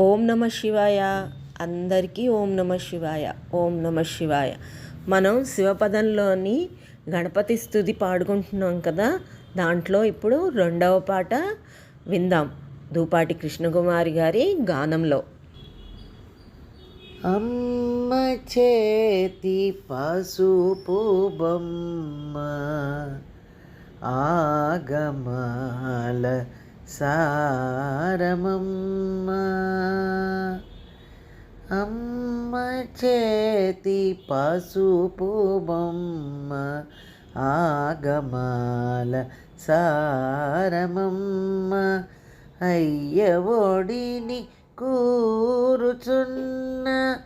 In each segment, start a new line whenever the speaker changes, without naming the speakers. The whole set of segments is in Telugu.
ఓం నమ శివాయ. అందరికీ ఓం నమ శివాయ. ఓం నమ శివాయ. మనం శివపదంలోని గణపతి స్థుతి పాడుకుంటున్నాం కదా దాంట్లో ఇప్పుడు రెండవ పాట విందాం. దూపాటి కృష్ణకుమారి గారి గానంలో.
అమ్మ చేతి పసుపు బొమ్మ ఆగమాల సారమమ్మ. అమ్మ చేతి పసుపు బొమ్మ ఆగమాల సారమమ్మ. అయ్య ఒడిని కూరుచున్న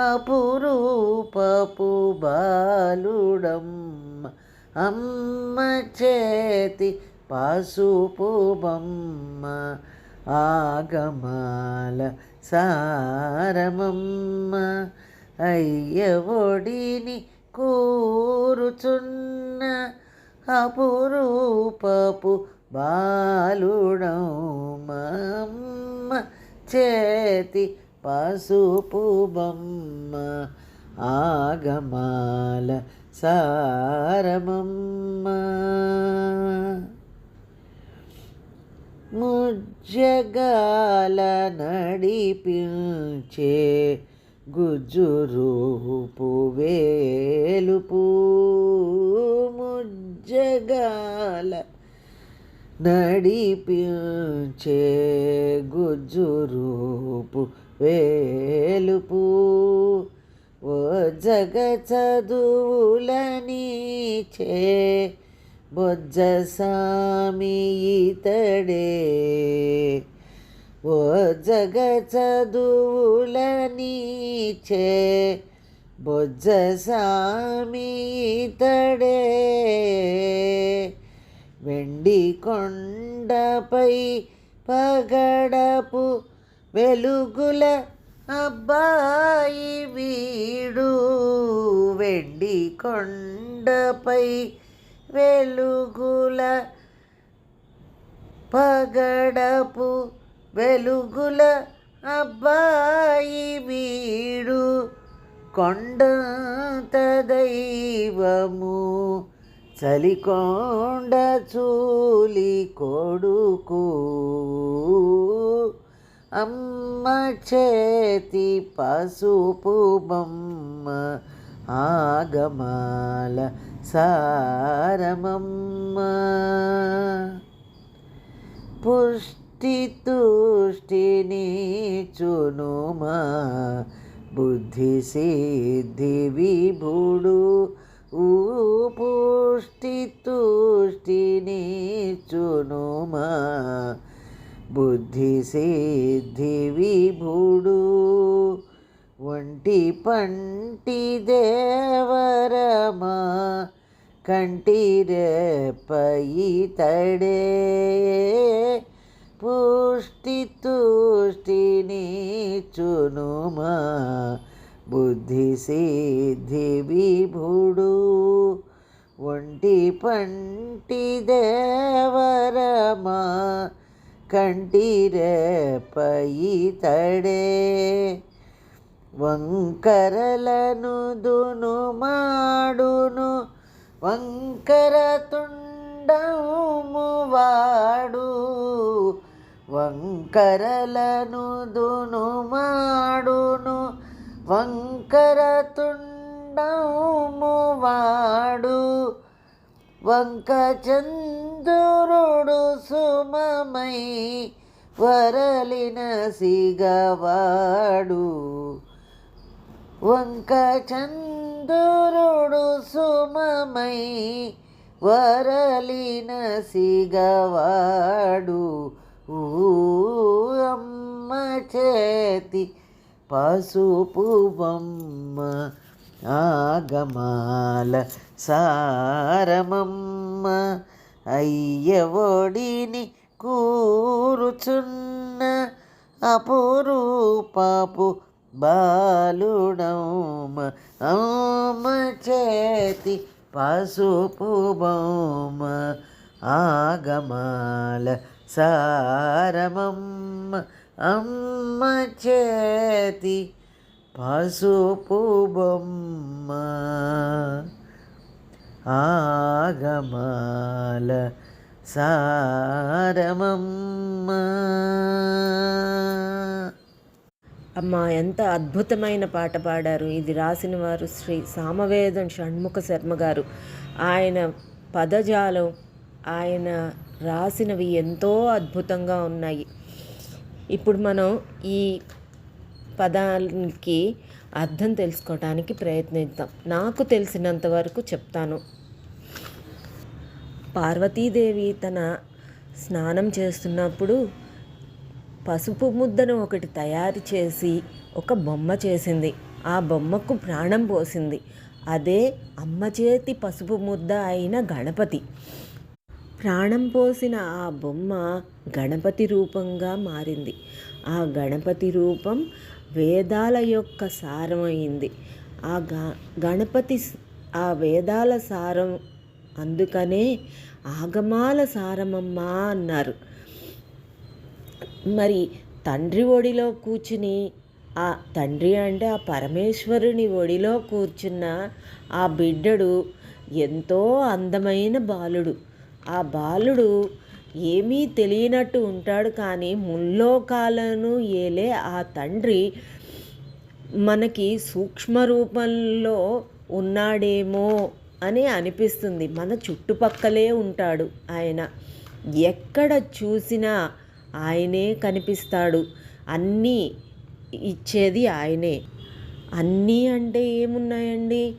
అపురూపపు బాలుడమ్మ. అమ్మ చేతి పసుపు బొమ్మ ఆగమాల సారమమ్మ. అయ్యవొడిని ఒడిని కూరుచున్న అపురూపపు బాలుడమ్మ చేతి పసుపు బొమ్మ ఆగమాల సారమమ్మ. జగాల నడిపించే గుజురూపు వేలుపు ముజ్జగాల నడిపించే గుజురూపు వేలుపు. ఓ జగ చదువులనీచే బొజ్జసామి ఇతడే. ఓ జగ చదువులనీచే బొజ్జ సామి ఇతడే. వెండి కొండపై పగడపు వెలుగుల అబ్బాయి వీడు. వెండి కొండపై వెలుగుల పగడపు వెలుగుల అబ్బాయి వీడు కొండంత దైవము చలికొండ చూలి కొడుకు అమ్మ చేతి పసుపు బొమ్మ ఆగమాల సారమమ్మ. పుష్టి తుష్టిని చునుమా బుద్ధి సిద్ధి విభుడు. పుష్టి తుష్టిని చునుమా బుద్ధి సిద్ధి విభుడు. ఒంటి పంటి దేవరమా కంటి తడే పుష్టి తుష్టిని చునుమా బుద్ధి సిద్ధి విభుడు ఒంటి పంటి దేవరమా కంటి తడే వంకరలను దును మాడును వంకర తుండము వాడు. వంకరలను దును మాడును వంకర తుండము వాడు. వంక చంద్రుడు సుమమై వరలిన సిగవాడు. వంక చందురుడు సుమమై వరలిన సిగవాడు ఊ అమ్మ చేతి పసుపు బొమ్మ ఆగమాల సారమమ్మ అయ్య ఒడిని కూరుచున్న అపురూపపు బాలుడౌమ ఔమ చేతి పసుపు బౌమ ఆగమాల సారమమ్మ అమ్మ చేతి పసుపు బొమ్మ ఆగమాల సారమ
అమ్మ ఎంత అద్భుతమైన పాట పాడారు. ఇది రాసిన వారు శ్రీ సామవేదం షణ్ముఖ శర్మ గారు. ఆయన పదజాలం ఆయన రాసినవి ఎంతో అద్భుతంగా ఉన్నాయి. ఇప్పుడు మనం ఈ పదానికి అర్థం తెలుసుకోవడానికి ప్రయత్నిద్దాం. నాకు తెలిసినంత వరకు చెప్తాను. పార్వతీదేవి తన స్నానం చేస్తున్నప్పుడు పసుపు ముద్దను ఒకటి తయారు చేసి ఒక బొమ్మ చేసింది. ఆ బొమ్మకు ప్రాణం పోసింది. అదే అమ్మ చేతి పసుపు ముద్ద అయిన గణపతి. ప్రాణం పోసిన ఆ బొమ్మ గణపతి రూపంగా మారింది. ఆ గణపతి రూపం వేదాల యొక్క సారమైంది ఆ గ గణపతి ఆ వేదాల సారం అందుకనే ఆగమాల సారమమ్మా అన్నారు. మరి తండ్రి ఒడిలో కూర్చుని ఆ తండ్రి అంటే ఆ పరమేశ్వరుని ఒడిలో కూర్చున్న ఆ బిడ్డడు ఎంతో అందమైన బాలుడు. ఆ బాలుడు ఏమీ తెలియనట్టు ఉంటాడు కానీ ముల్లోకాలను ఏలే ఆ తండ్రి మనకి సూక్ష్మ రూపంలో ఉన్నాడేమో అని అనిపిస్తుంది. మన చుట్టుపక్కలే ఉంటాడు ఆయన. ఎక్కడ చూసినా ఆయనే కనిపిస్తాడు. అన్నీ ఇచ్చేది ఆయనే. అన్నీ అంటే ఏమున్నాయండి?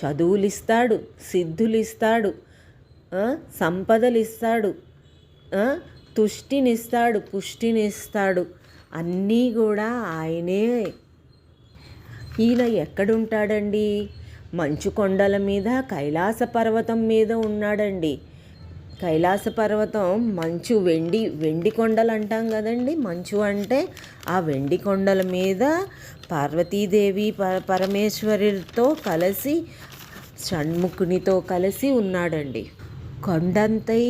చదువులు ఇస్తాడు సిద్ధులు ఇస్తాడు సంపదలు ఇస్తాడు తుష్టినిస్తాడు పుష్టినిస్తాడు. అన్నీ కూడా ఆయనే. ఈయన ఎక్కడుంటాడండి? మంచు కొండల మీద కైలాస పర్వతం మీద ఉన్నాడండి. కైలాస పర్వతం మంచు వెండి వెండి కొండలు అంటాం కదండి. మంచు అంటే ఆ వెండి కొండల మీద పార్వతీదేవి ప పరమేశ్వరితో కలిసి షణ్ముఖునితో కలిసి ఉన్నాడండి. కొండంతై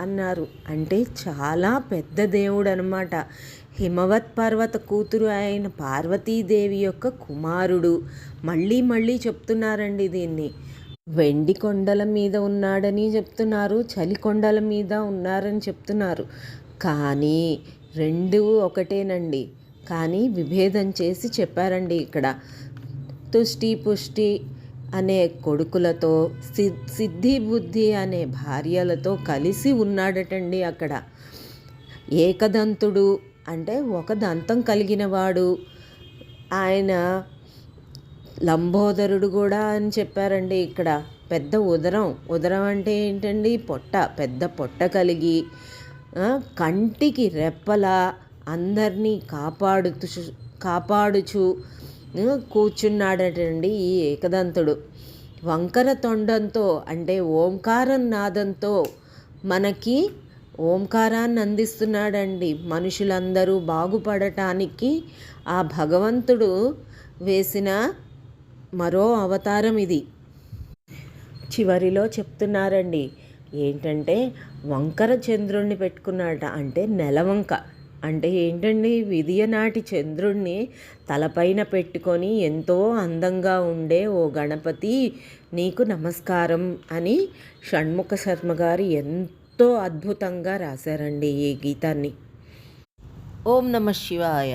అన్నారు. అంటే చాలా పెద్ద దేవుడు అనమాట హిమవత్ పర్వత కూతురు అయిన పార్వతీదేవి యొక్క కుమారుడు. మళ్ళీ మళ్ళీ చెప్తున్నారండి దీన్ని. వెండి కొండల మీద ఉన్నాడని చెప్తున్నారు చలి కొండల మీద ఉన్నారని చెప్తున్నారు. కానీ రెండు ఒకటేనండి. కానీ విభేదం చేసి చెప్పారండి ఇక్కడ. తుష్టి పుష్టి అనే కొడుకులతో సి సిద్ధి బుద్ధి అనే భార్యలతో కలిసి ఉన్నాడటండి అక్కడ. ఏకదంతుడు అంటే ఒక దంతం కలిగిన వాడు. ఆయన లంబోదరుడు కూడా అని చెప్పారండి ఇక్కడ. పెద్ద ఉదరం. ఉదరం అంటే ఏంటండి? పొట్ట. పెద్ద పొట్ట కలిగి కంటికి రెప్పలా అందరినీ కాపాడుతూ కాపాడుచు కూర్చున్నాడటండి ఈ ఏకదంతుడు. వంకర తొండంతో అంటే ఓంకారం నాదంతో మనకి ఓంకారాన్ని అందిస్తున్నాడండి. మనుషులందరూ బాగుపడటానికి ఆ భగవంతుడు వేసిన మరో అవతారం ఇది. చివరిలో చెప్తున్నారండి ఏంటంటే వంకర చంద్రుణ్ణి పెట్టుకున్నాట అంటే నెలవంక అంటే ఏంటండి విధియనాటి చంద్రుణ్ణి తలపైన పెట్టుకొని ఎంతో అందంగా ఉండే ఓ గణపతి నీకు నమస్కారం అని షణ్ముఖ శర్మ గారు ఎంతో అద్భుతంగా రాశారండి ఈ గీతాన్ని. ఓం నమ శివాయ.